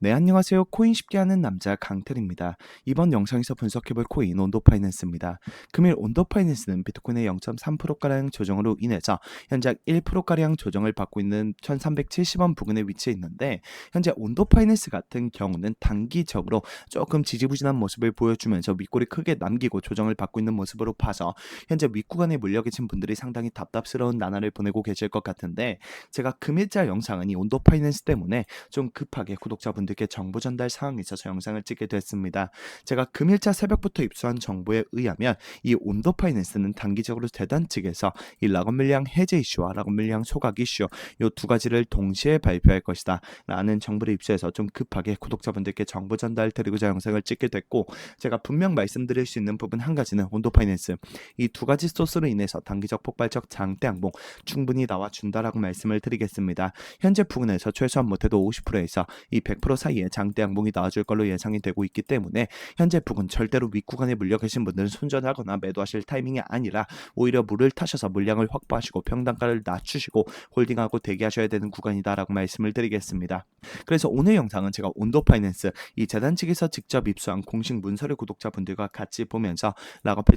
네, 안녕하세요. 코인 쉽게 하는 남자 강태입니다. 이번 영상에서 분석해볼 코인 온도 파이낸스입니다. 금일 온도 파이낸스는 비트코인의 0.3%가량 조정으로 인해서 현재 1%가량 조정을 받고 있는 1370원 부근에 위치해 있는데 현재 온도 파이낸스 같은 경우는 단기적으로 조금 지지부진한 모습을 보여주면서 윗골이 크게 남기고 조정을 받고 있는 모습으로 봐서 현재 윗구간에 물려 계신 분들이 상당히 답답스러운 나날을 보내고 계실 것 같은데 제가 금일자 영상은 이 온도 파이낸스 때문에 좀 급하게 구독자분들 께 정보 전달 사항이 있어서 영상을 찍게 됐습니다. 제가 금일자 새벽부터 입수한 정보에 의하면 이 온도 파이낸스는 단기적으로 대단 측에서 이 락업 물량 해제 이슈와 락업 물량 소각 이슈 요 두 가지를 동시에 발표할 것이다 라는 정보를 입수해서 좀 급하게 구독자분들께 정보 전달 드리고자 영상을 찍게 됐고 제가 분명 말씀드릴 수 있는 부분 한 가지는 온도 파이낸스 이 두 가지 소스로 인해서 단기적 폭발적 장대 항봉 충분히 나와준다라고 말씀을 드리겠습니다. 현재 부근에서 최소한 못해도 50%에서 이 100% 사이에 장대 항봉이 나와줄 걸로 예상이 되고 있기 때문에 현재 부근 절대로 윗구간에 물려 계신 분들은 손절하거나 매도하실 타이밍이 아니라 오히려 물을 타셔서 물량을 확보하시고 평단가를 낮추시고 홀딩하고 대기하셔야 되는 구간이다라고 말씀을 드리겠습니다. 그래서 오늘 영상은 제가 온도 파이낸스 이 재단 측에서 직접 입수한 공식 문서를 구독자분들과 같이 보면서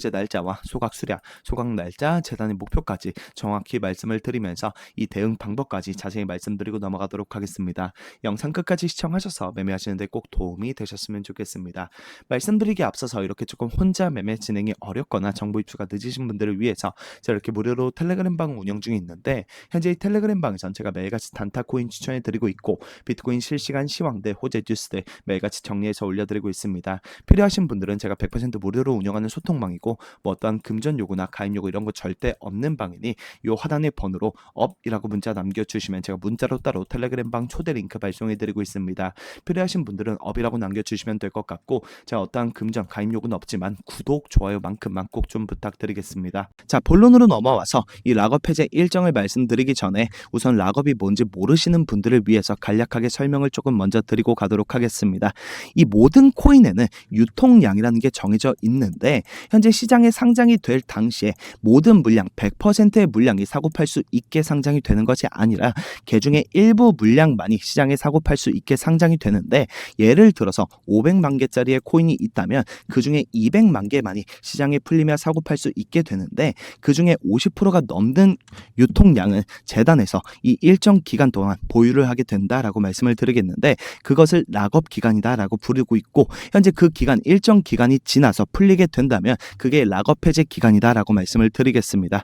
해제 날짜와 소각 수량, 소각 날짜, 재단의 목표까지 정확히 말씀을 드리면서 이 대응 방법까지 자세히 말씀드리고 넘어가도록 하겠습니다. 영상 끝까지 시청하셔서 매매하시는데 꼭 도움이 되셨으면 좋겠습니다. 말씀드리기 앞서서 이렇게 조금 혼자 매매 진행이 어렵거나 정보 입수가 늦으신 분들을 위해서 제가 이렇게 무료로 텔레그램 방 운영 중에 있는데 현재 이 텔레그램 방에선 제가 매일같이 단타 코인 추천해 드리고 있고 비트코인 실시간 시황들 호재 뉴스들 매일같이 정리해서 올려드리고 있습니다. 필요하신 분들은 제가 100% 무료로 운영하는 소통방이고 뭐 어떠한 금전 요구나 가입 요구 이런 거 절대 없는 방이니 요 하단의 번호로 업이라고 문자 남겨주시면 제가 문자로 따로 텔레그램 방 초대 링크 발송해드리고 있습니다. 필요하신 분들은 업이라고 남겨주시면 될 것 같고 제가 어떠한 금전 가입 요구는 없지만 구독 좋아요만큼만 꼭 좀 부탁드리겠습니다. 자 본론으로 넘어와서 이 락업 해제 일정을 말씀드리기 전에 우선 락업이 뭔지 모르시는 분들을 위해서 간략하게 설명을 조금 먼저 드리고 가도록 하겠습니다. 이 모든 코인에는 유통량이라는 게 정해져 있는데 현재 시장에 상장이 될 당시에 모든 물량 100%의 물량이 사고 팔 수 있게 상장이 되는 것이 아니라 개중에 일부 물량만이 시장에 사고 팔 수 있게 상장이 되는데 예를 들어서 500만 개짜리의 코인이 있다면 그 중에 200만 개만이 시장에 풀리며 사고 팔 수 있게 되는데 그 중에 50%가 넘는 유통량은 재단에서 이 일정 기간 동안 보유를 하게 된다라고 말씀을 드리겠는데 그것을 락업 기간이다라고 부르고 있고 현재 그 기간 일정 기간이 지나서 풀리게 된다면 그게 락업 해제 기간이다라고 말씀을 드리겠습니다.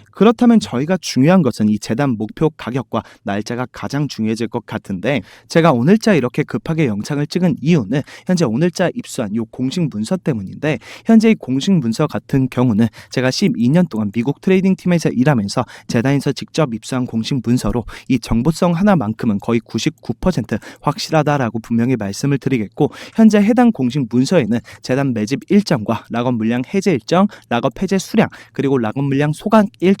그렇다면 저희가 중요한 것은 이 재단 목표 가격과 날짜가 가장 중요해질 것 같은데 제가 오늘자 이렇게 급하게 영상을 찍은 이유는 현재 오늘자 입수한 이 공식 문서 때문인데 현재 이 공식 문서 같은 경우는 제가 12년 동안 미국 트레이딩 팀에서 일하면서 재단에서 직접 입수한 공식 문서로 이 정보성 하나만큼은 거의 99% 확실하다라고 분명히 말씀을 드리겠고 현재 해당 공식 문서에는 재단 매집 일정과 락업 물량 해제 일정, 락업 해제 수량 그리고 락업 물량 소각 일정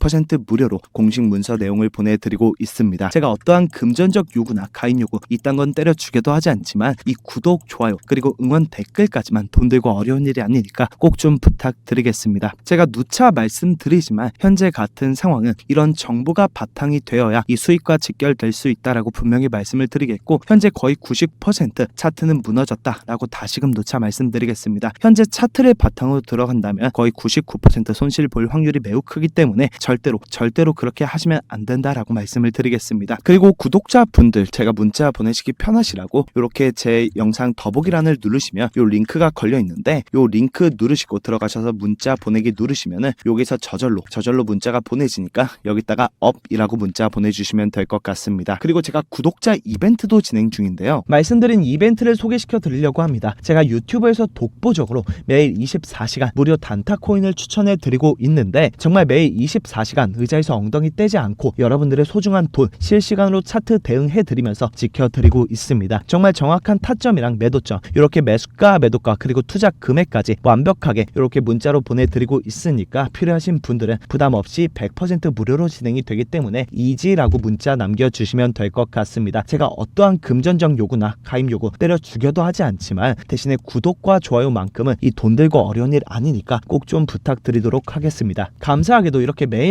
무료로 공식 문서 내용을 보내드리고 있습니다. 제가 어떠한 금전적 요구나 가입 요구 이딴 건 때려주게도 하지 않지만 이 구독, 좋아요 그리고 응원 댓글까지만 돈 들고 어려운 일이 아니니까 꼭 좀 부탁드리겠습니다. 제가 누차 말씀드리지만 현재 같은 상황은 이런 정보가 바탕이 되어야 이 수익과 직결될 수 있다라고 분명히 말씀을 드리겠고 현재 거의 90% 차트는 무너졌다라고 다시금 누차 말씀드리겠습니다. 현재 차트를 바탕으로 들어간다면 거의 99% 손실 볼 확률이 매우 크기 때문에 절 대로 절대로 그렇게 하시면 안 된다라고 말씀을 드리겠습니다. 그리고 구독자분들 제가 문자 보내시기 편하시라고 이렇게 제 영상 더보기란을 누르시면 요 링크가 걸려 있는데 요 링크 누르시고 들어가셔서 문자 보내기 누르시면은 여기서 저절로 저절로 문자가 보내지니까 여기다가 업이라고 문자 보내주시면 될 것 같습니다. 그리고 제가 구독자 이벤트도 진행 중인데요. 말씀드린 이벤트를 소개시켜 드리려고 합니다. 제가 유튜브에서 독보적으로 매일 24시간 무료 단타 코인을 추천해 드리고 있는데 정말 매일 24 시간 의자에서 엉덩이 떼지 않고 여러분들의 소중한 돈 실시간으로 차트 대응해 드리면서 지켜 드리고 있습니다. 정말 정확한 타점이랑 매도점 이렇게 매수가 매도가 그리고 투자 금액까지 완벽하게 이렇게 문자로 보내드리고 있으니까 필요하신 분들은 부담 없이 100% 무료로 진행이 되기 때문에 이지라고 문자 남겨주시면 될 것 같습니다. 제가 어떠한 금전적 요구나 가입 요구 때려 죽여도 하지 않지만 대신에 구독과 좋아요만큼은 이 돈 들고 어려운 일 아니니까 꼭 좀 부탁드리도록 하겠습니다. 감사하게도 이렇게 매일